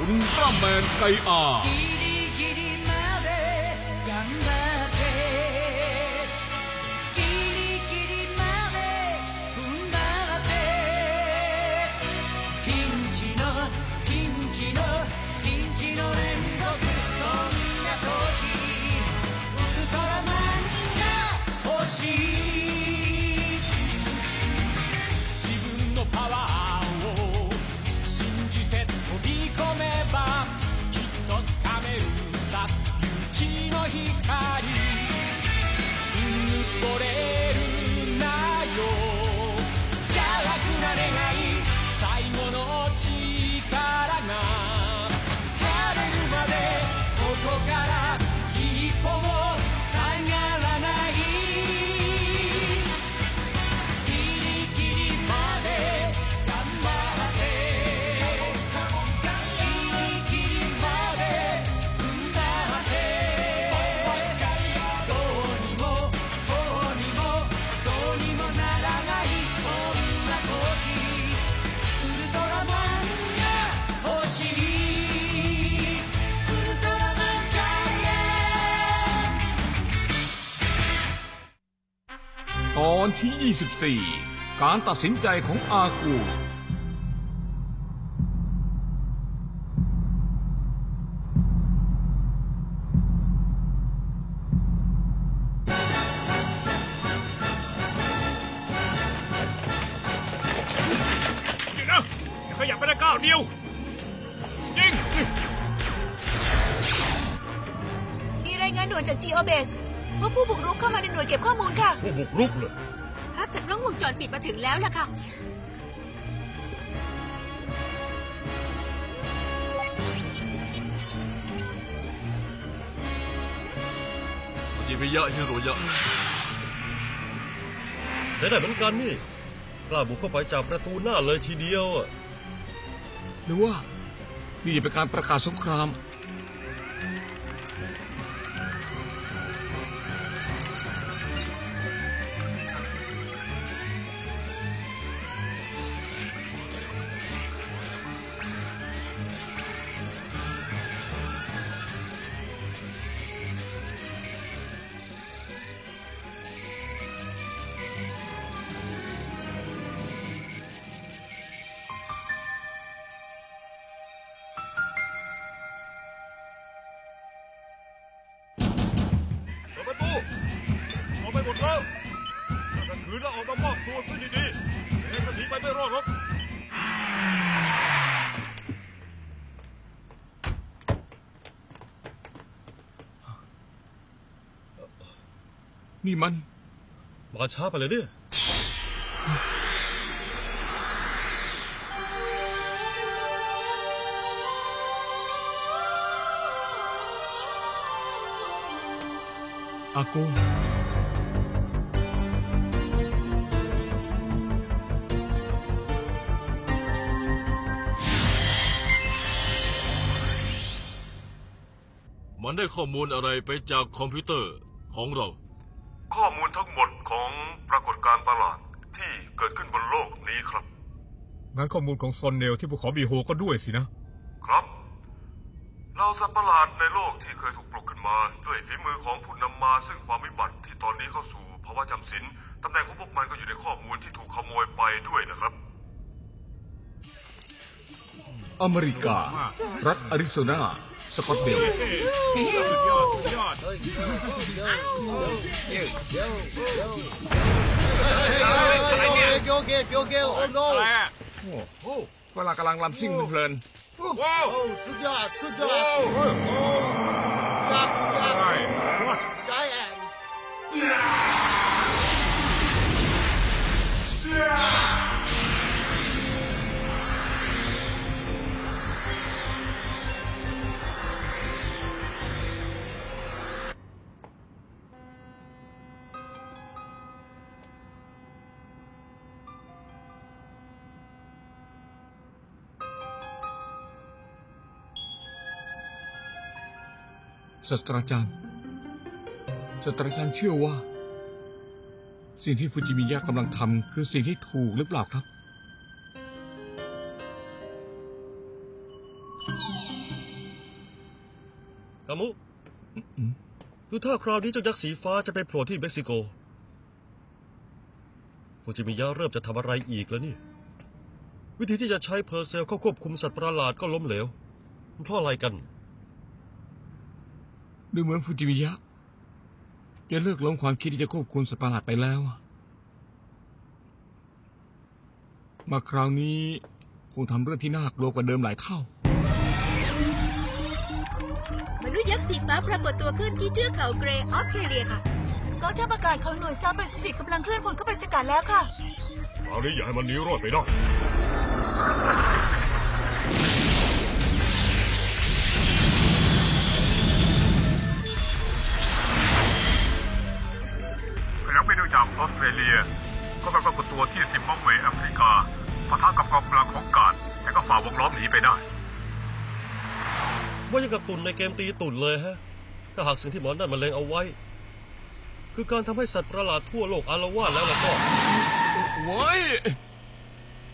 อุลตร้าแมนไกอา 24 การตัดสินใจของอากูนี่นะอย่าขยับไปได้ก้าวเดียวยิงมีรายงานด่วนจาก GeoBase ว่าผู้บุกรุกเข้ามาในหน่วยเก็บข้อมูลค่ะ ผู้บุกรุกเลย ปิดมาถึงแล้วล่ะค่ะ จิมิยะฮิโรยะ ได้ได้เหมือนกันนี่ กล้าบุกเข้าไปจากประตูหน้าเลยทีเดียวอะ หรือว่า นี่จะเป็นการประกาศสงคราม ไม่งั้นก็หนีไปไม่รอดหรอกนี่มัน มาช้าไปเลยเนี่ยอา มันได้ข้อมูลอะไรไปจากคอมพิวเตอร์ของเรา ข้อมูลทั้งหมดของปรากฏการณ์ประหลาดที่เกิดขึ้นบนโลกนี้ครับ งั้นข้อมูลของซอนเนลที่ภูเขาบีโฮก็ด้วยสินะ ครับ เราสัตว์ประหลาดในโลกที่เคยถูกปลุกขึ้นมา ด้วยฝีมือของผู้นำมาซึ่งความวิบัติที่ตอนนี้เข้าสู่ภาวะจำศีลตำแหน่งของพวกมันก็อยู่ในข้อมูลที่ถูกขโมยไปด้วยนะครับ อเมริกา รัฐอาริโซนา สกอตเดลสุดยอดสุดยอดอะไรเนี่ยโยเกโยเกโอ้โนอะไรอะโอ้ฝรั่งกำลังลำซิ่งเพลินว้าวสุดยอดสุดยอว้าดวยักษ์ยักษ์ใช่ใจแอน ศาสตราจารย์ศาสตราจารย์เชื่อว่า สิ่งที่ฟูจิมิยะกำลังทำคือสิ่งที่ถูกหรือเปล่าครับ กามุอืมดูท่าคราวนี้เจ้ายักษ์สีฟ้าจะไปโผล่ที่เม็กซิโกฟูจิมิยะเริ่มจะทำอะไรอีกแล้วนี่ วิธีที่จะใช้เพอร์เซลเข้าควบคุมสัตว์ประหลาดก็ล้มเหลวมันเพราะอะไรกัน ดูเหมือนฟูจิมิยะจะเลิกล้มความคิดที่จะควบคุมสัตว์ประหลาดไปแล้วอะมาคราวนี้คงทำเรื่องที่น่ากลัวกว่าเดิมหลายเท่ามนุษย์ยักษ์สีฟ้าปรากฏตัวขึ้นที่เทือกเขาเกรย์ออสเตรเลียค่ะกองทัพอากาศของหน่วยซาแปซิฟิกกำลังเคลื่อนพลเข้าไปสกัดแล้วค่ะคราวนี้อย่าให้มันหนีรอดไปได้ ขยับไปดูจากออสเตรเลีย ก็ไปปรากฏตัวที่ซิมบับเวแอฟริกาปะทะกับกองกำลังของกาดแต่ก็ฝ่าวงล้อมหนีไปได้ ว่ายังกับตุ่นในเกมตีตุ่นเลยฮะ ถ้าหากสิ่งที่หมอนั่นมันเลงเอาไว้ คือการทำให้สัตว์ประหลาดทั่วโลกอารวาสแล้วล่ะก็โว้ย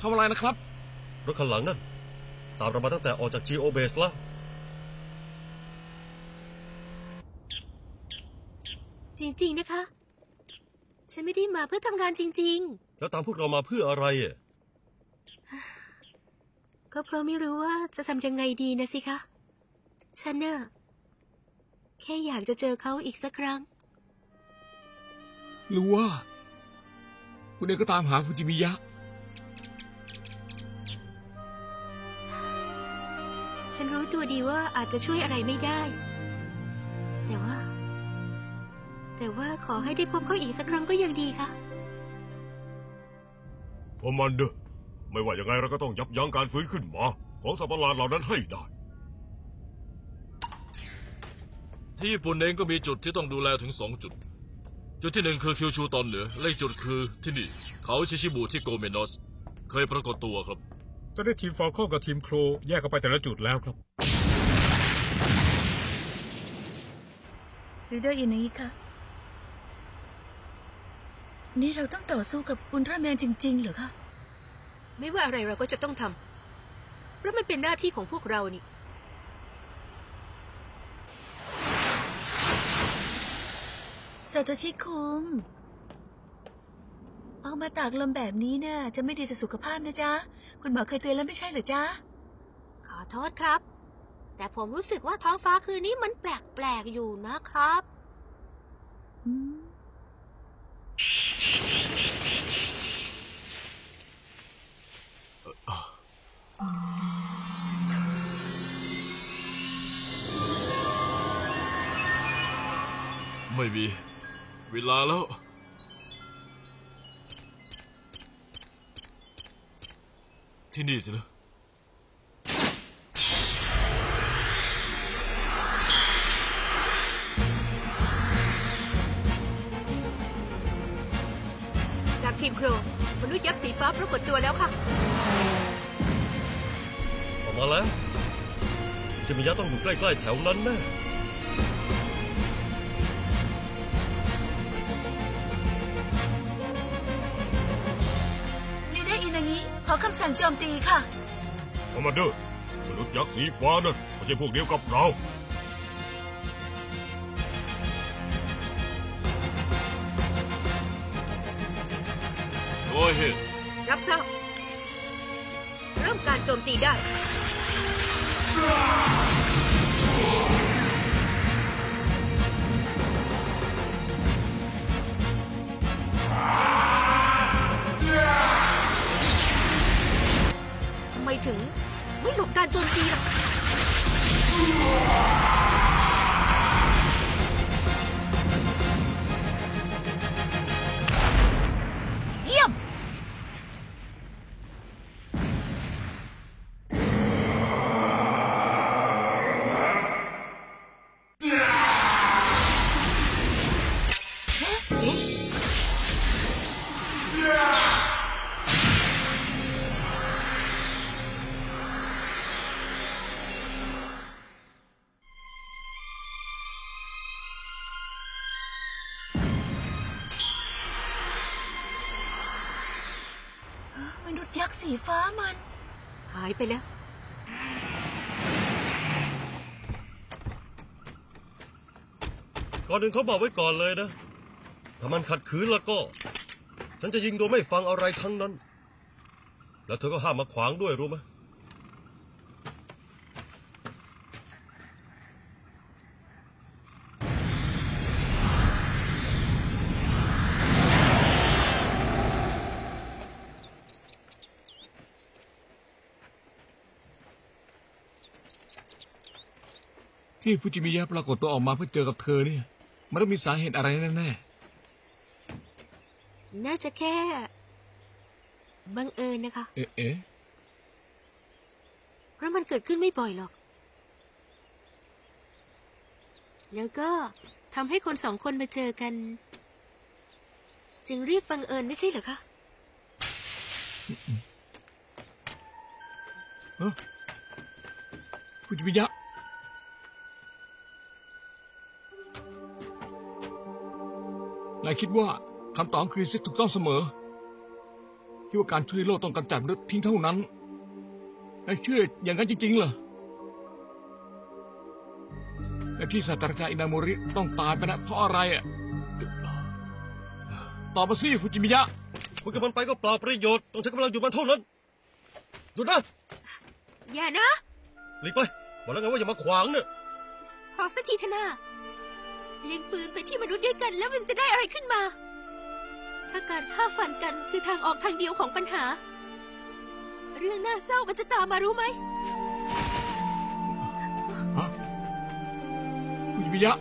ทำอะไรนะครับ รถคันหลังนั่น ตามเรามาตั้งแต่ออกจาก Geo Base แล้วจริง ๆ นะคะ ฉันไม่ได้มาเพื่อทำงานจริง แล้วตามพวกเรามาเพื่ออะไรอะๆ ก็เพราะไม่รู้ว่าจะทำยังไงดีนะสิคะ ฉันน่ะแค่อยากจะเจอเขาอีกสักครั้ง หรือว่า คุณเองก็ตามหาฟูจิมิยะ ฉันรู้ตัวดีว่าอาจจะช่วยอะไรไม่ได้ แต่ว่า แต่ว่าขอให้ได้พบเขาอีกสักครั้งก็ยังดีค่ะคอมมานเดอร์ไม่ว่ายังไงเราก็ต้องยับยั้งการฟื้นขึ้นมา ของสัตว์ประหลาดเหล่านั้นให้ได้ ที่ญี่ปุ่นเองก็มีจุดที่ต้องดูแลถึงสองจุด จุดที่หนึ่งคือคิวชูตอนเหนือและอีกจุดคือที่นี่ เขาชิชิบุที่โกเมนอส เคยปรากฏตัวครับ จะได้ทีมฟอลคอนกับทีมโครแยกกันไปแต่ละจุดแล้วครับ ลีดเดอร์อินนี้ค่ะ นี่เราต้องต่อสู้กับอุลตร้าแมนจริง ๆ เหรอคะ ไม่ว่าอะไรเราก็จะต้องทำเพราะมันเป็นหน้าที่ของพวกเรานี่ ซาโตชิคุง เอามาตากลมแบบนี้เนี่ยจะไม่ดีต่อสุขภาพนะจ๊ะ คุณหมอเคยเตือนแล้วไม่ใช่เหรอจ๊ะ ขอโทษครับ แต่ผมรู้สึกว่าท้องฟ้าคืนนี้มันแปลกๆอยู่นะครับ อืม ไม่มี เวลาแล้ว ที่นี่สินะ ตัวแล้วค่ะ ออกมาแล้วฟูจิมิยะต้องอยู่ใกล้ๆแถวนั้นแน่ลีดเดอร์อินางิขอคำสั่งโจมตีค่ะ คอมมานเดอร์มนุษย์ยักษ์สีฟ้านั่นไม่ใช่พวกเดียวกับเราโอ้ยเฮ้ รับทราบ เริ่มการโจมตีได้ ทำไมถึงไม่หลบการโจมตีล่ะักษ์สีฟ้ามัน หายไปแล้ว ก่อนหนึ่งเขาบอกไว้ก่อนเลยนะ ถ้ามันขัดขืนแล้วก็ ฉันจะยิงโดยไม่ฟังอะไรทั้งนั้น แล้วเธอก็ห้ามมาขวางด้วยรู้ไหม ที่ฟูจิมิยะปรากฏตัวออกมาเพื่อเจอกับเธอเนี่ย มันต้องมีสาเหตุอะไรแน่น่าจะแค่ บังเอิญนะคะ ๆ เอ๊ะเอ๊ะเพราะมันเกิดขึ้นไม่บ่อยหรอก แล้วก็ทำให้คนสองคนมาเจอกัน จึงเรียกบังเอิญไม่ใช่เหรอคะเอ้อฟูจิมิยะ นายคิดว่าคำตอบของคริสถูกต้องเสมอคิดว่าการช่วยโลกต้องกำจัดมนุษย์เพียงเท่านั้นนายเชื่ออย่างนั้นจริงๆเหรอและที่ศาสตราจารย์อินาโมริต้องตายไปนะเพราะอะไรอะตอบมาสิฟูจิมิยะคุยกับมันไปก็เปล่าประโยชน์ ต้องใช้กำลังอยู่มันเท่านั้นหยุดนะอย่านะหลีกไปบอกแล้วไงว่าอย่ามาขวางเนี่ยพอสักทีเถอะนา เล็งปืนไปที่มนุษย์ด้วยกัน แล้วมันจะได้อะไรขึ้นมา ถ้าการฆ่าฟันกันคือทางออกทางเดียวของปัญหา เรื่องน่าเศร้ามันจะตามมารู้ไหมฮะฟูจิมิยะ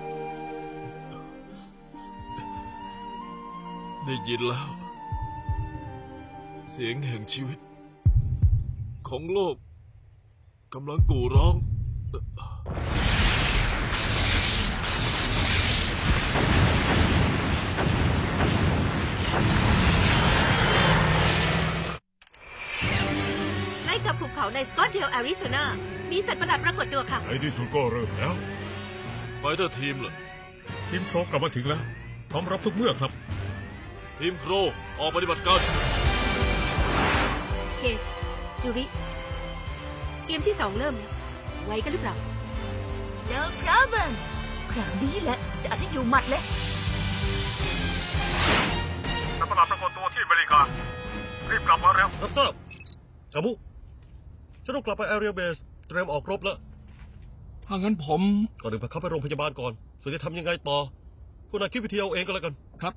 ได้ยินแล้ว เสียงแห่งชีวิต ของโลกกำลังกู่ร้อง กล้กับภูเขาในสกอตเดลแอริโซนา มีสัตว์ประหลาดปรากฏตัวค่ะ ในที่สุดก็เริ่มแล้ว ไฟเตอร์ทีมเหรอทีมโครกลับมาถึงแล้ว พร้อมรับทุกเมื่อครับ ทีมโครออกปฏิบัติการ เคจูริ เกมที่สองเริ่มแล้วไวกันหรือเปล่า No problem คราวนี้แหละ จะเอาให้อยู่หมัดเลยสัตว์ประหลาดปรากฏตัวที่อเมริกา รีบกลับมาเร็ว รับทราบจาบุ ฉันต้องกลับไปแอเรียเบสเตรียมออกรบแล้วถ้างั้นผม ก่อนอื่นพาเขาไปโรงพยาบาลก่อนส่วนจะทำยังไงต่อคุณอาคิดวิธีเอาเองก็แล้วกัน ครับ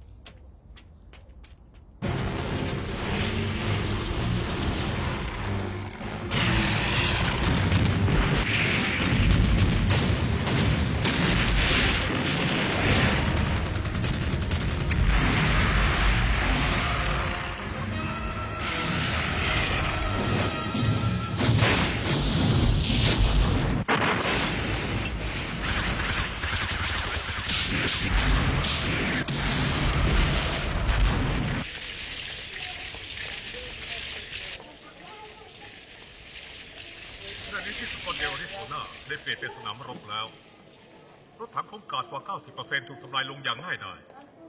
ได้เปลี่ยนเป็นสนามรบแล้วรถถังของกาดกว่า 90%ถูกทำลายลงอย่างง่ายดาย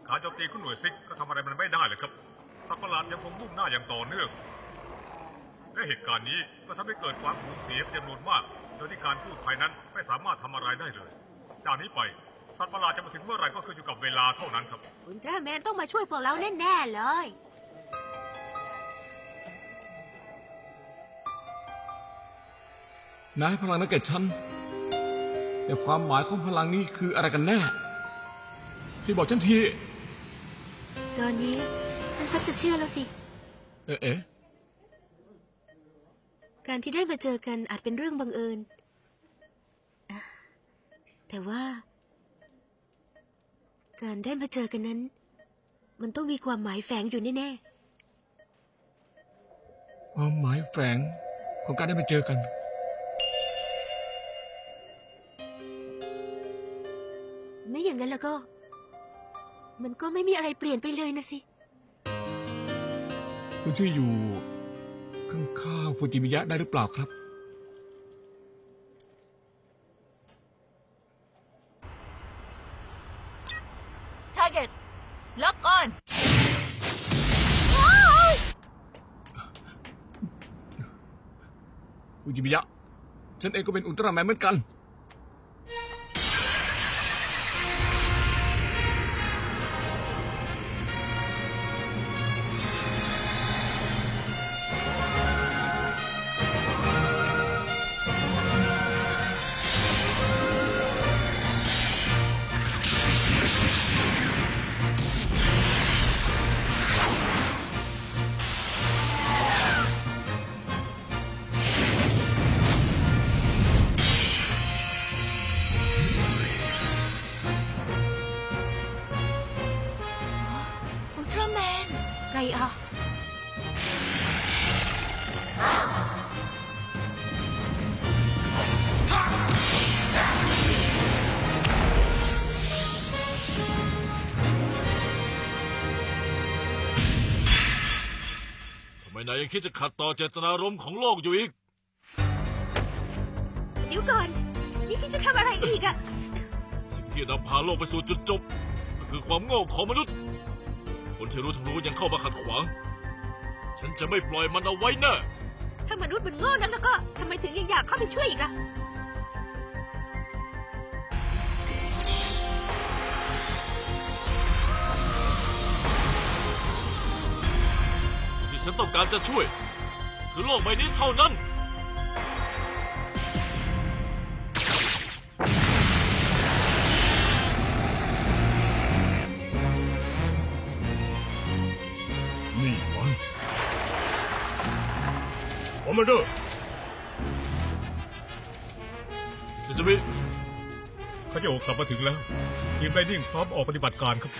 กาโจมตีของหน่วยซิกก็ทำอะไรมันไม่ได้เลยครับสัตว์ประหลาดยังคงมุ่งหน้าอย่างต่อเนื่อง และเหตุการณ์นี้ก็ทำให้เกิดความสูญเสียเป็นจำนวนมาก โดยที่การกู้ภัยนั้นไม่สามารถทำอะไรได้เลย จากนี้ไปสัตว์ประหลาดจะมาถึงเมื่อไหร่ก็ขึ้นอยู่กับเวลาเท่านั้นครับ อุลตร้าแมนต้องมาช่วยพวกเราแน่ๆเลย นายให้พลังนักเก็ตฉัน แต่ความหมายของพลังนี้คืออะไรกันแน่ช่วยบอกฉันที ตอนนี้ฉันชักจะเชื่อแล้วสิ เอ๊ะเอ๊ะการที่ได้มาเจอกันอาจเป็นเรื่องบังเอิญอะแต่ว่า การได้มาเจอกันนั้น มันต้องมีความหมายแฝงอยู่แน่ความหมายแฝงของการได้มาเจอกัน อย่างนั้นแล้วก็ มันก็ไม่มีอะไรเปลี่ยนไปเลยนะสิ คุณช่วยอยู่ ข้างๆฟูจิมิยะได้หรือเปล่าครับ Target ล็อกออนฟูจิมิยะ ฉันเองก็เป็นอุลตร้าแมนเหมือนกัน ガイアทำไมนายยังคิดจะขัดต่อเจตนารมณ์ของโลกอยู่อีก เดี๋ยวก่อน นี่พี่จะทำอะไรอีกอะสิ่งที่นำพาโลกไปสู่จุดจบก็คือความโง่ของมนุษย์ คนที่รู้ทั้งรู้ยังเข้ามาขัดขวาง ฉันจะไม่ปล่อยมันเอาไว้แน่ถ้ามนุษย์มันโง่นักแล้วก็ทำไมถึงยังอยากเข้าไปช่วยอีกล่ะ สิ่งที่ฉันต้องการจะช่วย คือโลกใบนี้เท่านั้นนี่ อมมานเดอร์ซิสมิคาเจโอกลับมาถึงแล้ว ทีมไลนิ่งพร้อมออกปฏิบัติการครับ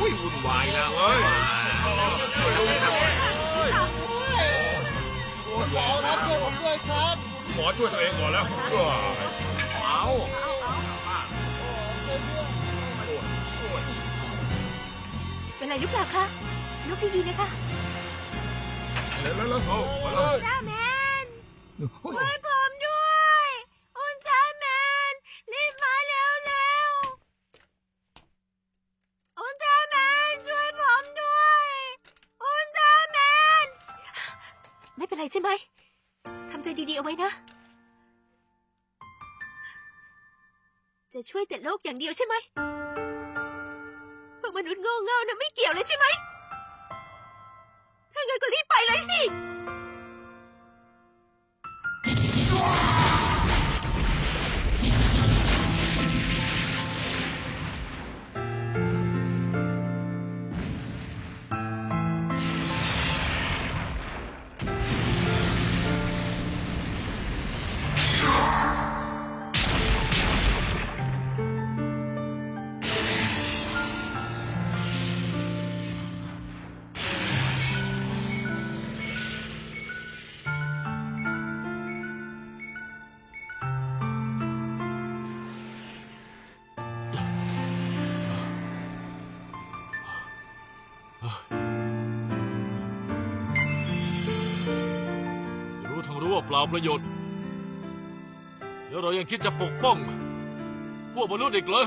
อุ้ยวุ่นวายแล้วหมอช่วยตัวเองก่อนแล้ว เอา เป็นไรหรือเปล่าคะลุกดีๆนะคะแล้วแล้วแล้วเอามาแล้วอุลตร้าแมนช่วยผมด้วย อุลตร้าแมน รีบมาเร็วเร็วๆอุลตร้าแมนช่วยผมด้วย อุลตร้าแมน ไม่เป็นไรใช่ไหมทำใจดีๆเอาไว้นะ จะช่วยแต่โลกอย่างเดียวใช่ไหมพวก มนุษย์โง่เง่านะไม่เกี่ยวเลยใช่ไหมถ้างั้นก็รีบไปเลยสิ ล่าประโยชน์ แล้วเรายังคิดจะปกป้อง พวกมนุษย์อีกเหรอ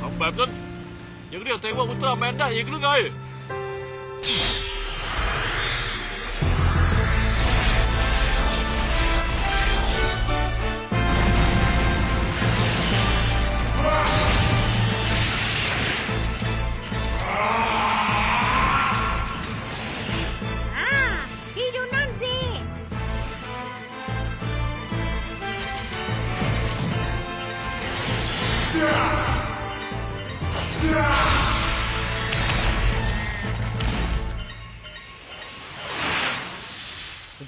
ทำแบบนั้นยังเรียกตัวเองว่าอุลตร้าแมนได้อีกหรือไง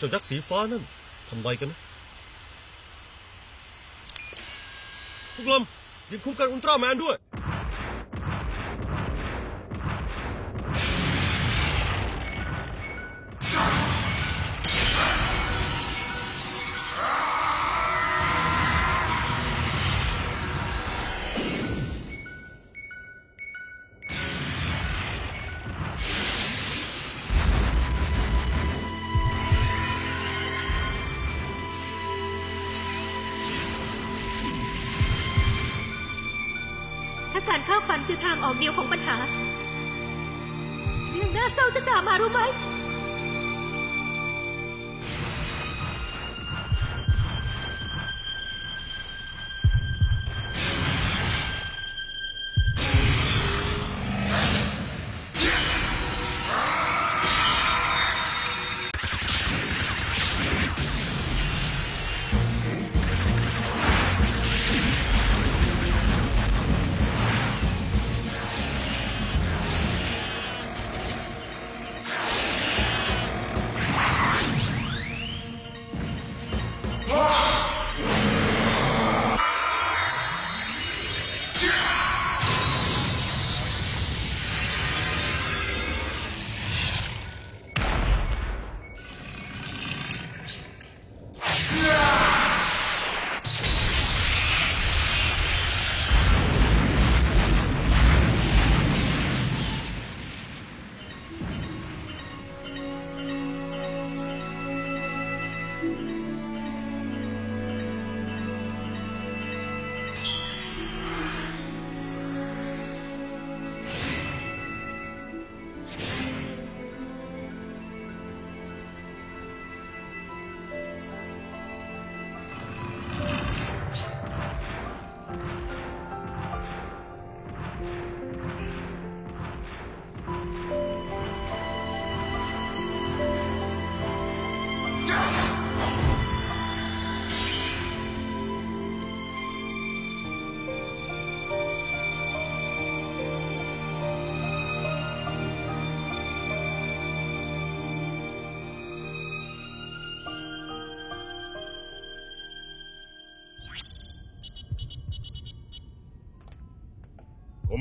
เจ้ายักษ์สีฟ้านั่นทำไรกันนะพวกลมหยิบคู่กันอุลตร้าแมนด้วย เดียวของปัญหา เรื่องน่าเศร้าจะตามมารู้ไหม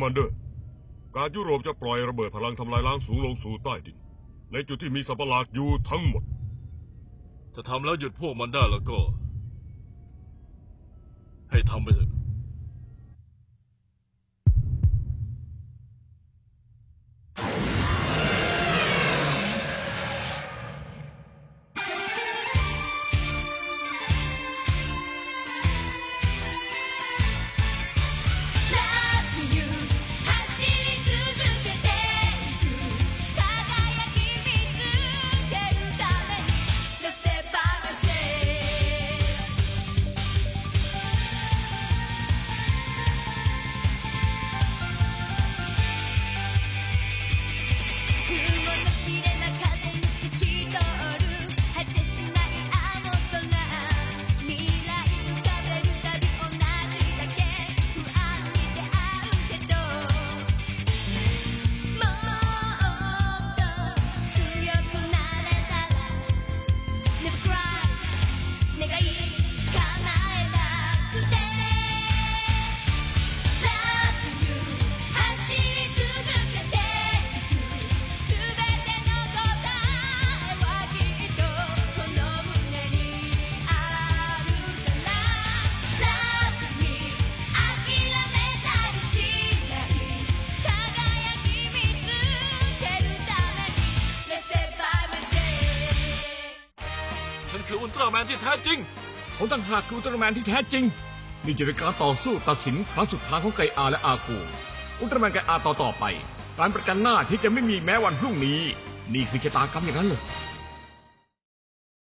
มานเดอร์ การยุโรปจะปล่อยระเบิดพลังทำลายล้างสูงลงสู่ใต้ดิน ในจุดที่มีสัตว์ประหลาดอยู่ทั้งหมด ถ้าทำแล้วหยุดพวกมันได้แล้วก็ ให้ทำไปเถอะ แมนที่แท้จริง ผมตั้งหากคืออุลตร้าแมนที่แท้จริง นี่จะเป็นการต่อสู้ตัดสินครั้งสุดท้ายของไกอาและอากูอุลตร้าแมนไกอาต่อต่อไป การประกันหน้าที่จะไม่มีแม้วันพรุ่งนี้ นี่คือชะตากรรมอย่างนั้นเลย